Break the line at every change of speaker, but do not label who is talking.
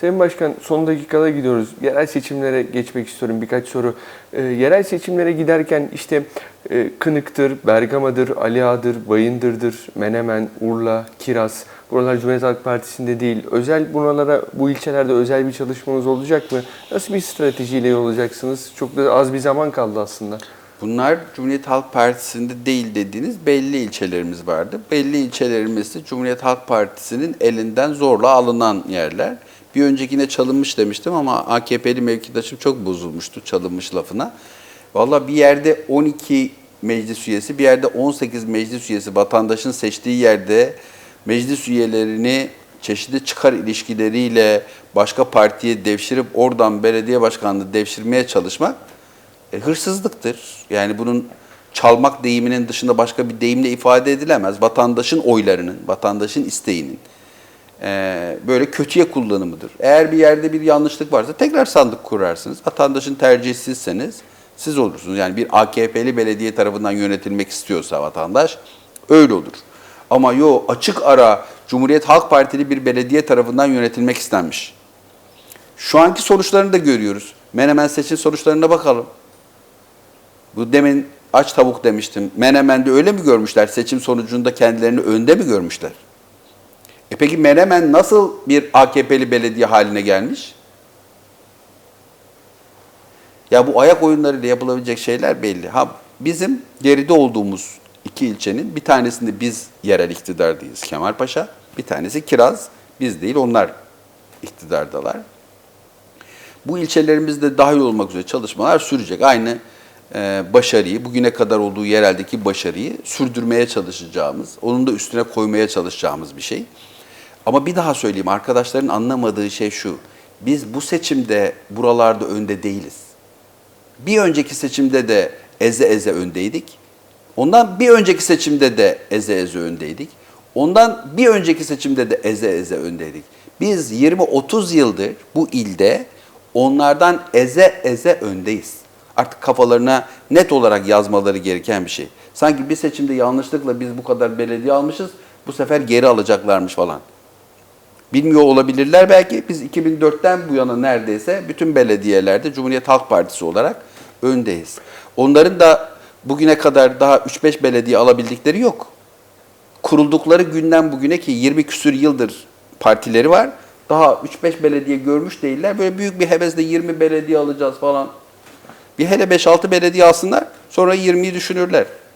Sayın Başkan son dakikada gidiyoruz. Yerel seçimlere geçmek istiyorum birkaç soru. Ee, yerel seçimlere giderken işte e, Kınık'tır, Bergama'dır, Aliağa'dır, Bayındır'dır, Menemen, Urla, Kiraz. Buralar Cumhuriyet Halk Partisi'nde değil. Özel buralara, bu ilçelerde özel bir çalışmanız olacak mı? Nasıl bir stratejiyle yol alacaksınız? Çok da az bir zaman kaldı aslında.
Bunlar Cumhuriyet Halk Partisi'nde değil dediğiniz belli ilçelerimiz vardı. Belli ilçelerimiz de Cumhuriyet Halk Partisi'nin elinden zorla alınan yerler. Bir öncekine çalınmış demiştim ama AKP'li mevkidaşım çok bozulmuştu çalınmış lafına. Valla bir yerde 12 meclis üyesi, bir yerde 18 meclis üyesi vatandaşın seçtiği yerde meclis üyelerini çeşitli çıkar ilişkileriyle başka partiye devşirip oradan belediye başkanlığı devşirmeye çalışmak e, hırsızlıktır. Yani bunun çalmak deyiminin dışında başka bir deyimle ifade edilemez. Vatandaşın oylarının, vatandaşın isteğinin böyle kötüye kullanımıdır. Eğer bir yerde bir yanlışlık varsa tekrar sandık kurarsınız. Vatandaşın tercihi sizseniz siz olursunuz. Yani bir AKP'li belediye tarafından yönetilmek istiyorsa vatandaş öyle olur. Ama yo açık ara Cumhuriyet Halk Partili bir belediye tarafından yönetilmek istenmiş. Şu anki sonuçlarını da görüyoruz. Menemen seçim sonuçlarına bakalım. Bu demin aç tavuk demiştim. Menemen'de öyle mi görmüşler? Seçim sonucunda kendilerini önde mi görmüşler? E peki Menemen nasıl bir AKP'li belediye haline gelmiş? Ya bu ayak oyunlarıyla yapılabilecek şeyler belli. Ha bizim geride olduğumuz iki ilçenin bir tanesinde biz yerel iktidardayız Kemalpaşa. Bir tanesi Kiraz. Biz değil onlar iktidardalar. Bu ilçelerimizde dahil olmak üzere çalışmalar sürecek. Aynı e, başarıyı, bugüne kadar olduğu yereldeki başarıyı sürdürmeye çalışacağımız, onun da üstüne koymaya çalışacağımız bir şey. Ama bir daha söyleyeyim, arkadaşların anlamadığı şey şu. Biz bu seçimde buralarda önde değiliz. Bir önceki seçimde de eze eze öndeydik. Ondan bir önceki seçimde de eze eze öndeydik. Ondan bir önceki seçimde de eze eze öndeydik. Biz 20-30 yıldır bu ilde onlardan eze eze öndeyiz. Artık kafalarına net olarak yazmaları gereken bir şey. Sanki bir seçimde yanlışlıkla biz bu kadar belediye almışız, bu sefer geri alacaklarmış falan. Bilmiyor olabilirler belki. Biz 2004'ten bu yana neredeyse bütün belediyelerde Cumhuriyet Halk Partisi olarak öndeyiz. Onların da bugüne kadar daha 3-5 belediye alabildikleri yok. Kuruldukları günden bugüne ki 20 küsür yıldır partileri var. Daha 3-5 belediye görmüş değiller. Böyle büyük bir hevesle 20 belediye alacağız falan. Bir hele 5-6 belediye alsınlar sonra 20'yi düşünürler.